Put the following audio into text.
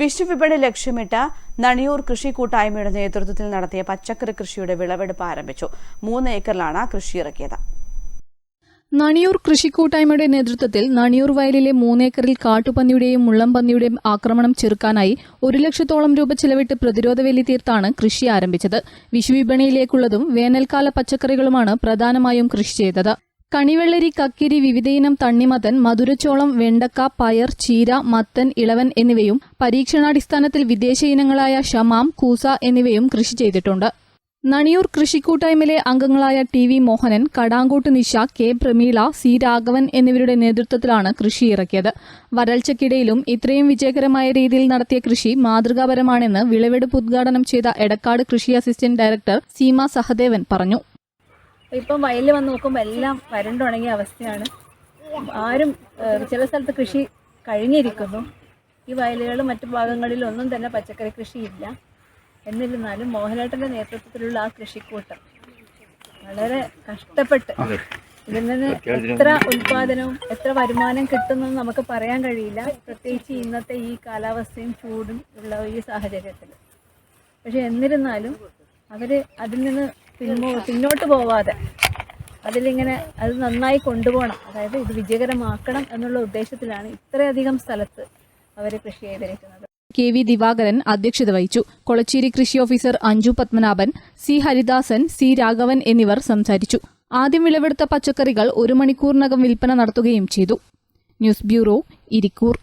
വിഷുവിപണി ലക്ഷ്യമിട്ട നണിയൂർ കൃഷി കൂട്ടായ്മയുടെ നേതൃത്വത്തിൽ നടത്തിയ പച്ചക്കറി കൃഷിയുടെ വിളവെടുപ്പ് ആരംഭിച്ചു. മൂന്ന് ഏക്കറിലാണ് കൃഷി ഇറക്കിയത്. നണിയൂർ കൃഷിക്കൂട്ടായ്മയുടെ നേതൃത്വത്തിൽ നണിയൂർ വയലിലെ മൂന്നേക്കറിൽ കാട്ടുപന്നിയുടെയും മുള്ളംപന്നിയുടെയും ആക്രമണം ചെറുക്കാനായി ഒരു ലക്ഷത്തോളം രൂപ ചെലവിട്ട് പ്രതിരോധ വേലി തീർത്താണ് കൃഷി ആരംഭിച്ചത്. വിഷുവിപണിയിലേക്കുള്ളതും വേനൽക്കാല പച്ചക്കറികളുമാണ് പ്രധാനമായും കൃഷി ചെയ്തത്. കണിവെള്ളരി കക്കിരി വിവിധയിനം തണ്ണിമത്തൻ മധുരച്ചോളം വെണ്ടക്ക പയർ ചീര മത്തൻ ഇളവൻ എന്നിവയും പരീക്ഷണാടിസ്ഥാനത്തിൽ വിദേശ ഇനങ്ങളായ ഷമാം കൂസ എന്നിവയും കൃഷി ചെയ്തിട്ടുണ്ട്. നണിയൂർ കൃഷിക്കൂട്ടായ്മയിലെ അംഗങ്ങളായ T V Mohanan Kadangot Nisha K Prameela C Raghavan എന്നിവരുടെ നേതൃത്വത്തിലാണ് കൃഷി ഇറക്കിയത്. വരൾച്ചയ്ക്കിടയിലും ഇത്രയും വിജയകരമായ രീതിയിൽ നടത്തിയ കൃഷി മാതൃകാപരമാണെന്ന് വിളവെടുപ്പ് ഉദ്ഘാടനം ചെയ്ത എടക്കാട് കൃഷി അസിസ്റ്റന്റ് ഡയറക്ടർ സീമ സഹദേവൻ പറഞ്ഞു. ഇപ്പം വയലിൽ വന്ന് നോക്കുമ്പോൾ എല്ലാം വരണ്ടുണങ്ങിയ അവസ്ഥയാണ്. ആരും ചില സ്ഥലത്ത് കൃഷി കഴിഞ്ഞിരിക്കുന്നു. ഈ വയലുകളും മറ്റു ഭാഗങ്ങളിലൊന്നും തന്നെ പച്ചക്കറി കൃഷിയില്ല. എന്നിരുന്നാലും മോഹനേട്ടന്റെ നേതൃത്വത്തിലുള്ള ആ കൃഷിക്കൂട്ടം വളരെ കഷ്ടപ്പെട്ട് ഇതിൽ നിന്ന് എത്ര ഉൽപാദനവും എത്ര വരുമാനം കിട്ടുമെന്ന് നമുക്ക് പറയാൻ കഴിയില്ല. പ്രത്യേകിച്ച് ഇന്നത്തെ ഈ കാലാവസ്ഥയും ചൂടും ഉള്ള ഈ സാഹചര്യത്തിൽ. പക്ഷെ എന്നിരുന്നാലും അവർ അതിൽ നിന്ന് പിന്നോ പിന്നോട്ട് പോവാതെ അതിലിങ്ങനെ അത് നന്നായി കൊണ്ടുപോകണം. അതായത് ഇത് വിജയകരമാക്കണം എന്നുള്ള ഉദ്ദേശത്തിലാണ് ഇത്രയധികം സ്ഥലത്ത് അവർ കൃഷി ചെയ്തിരിക്കുന്നത്. കെ വി ദിവാകരൻ അധ്യക്ഷത വഹിച്ചു. കൊളച്ചേരി കൃഷി officer Anju Padmanabhan C Haridasan C Raghavan എന്നിവർ സംസാരിച്ചു. ആദ്യം വിളവെടുത്ത പച്ചക്കറികൾ ഒരു മണിക്കൂറിനകം വിൽപ്പന നടത്തുകയും ചെയ്തു. News bureau Irikkur.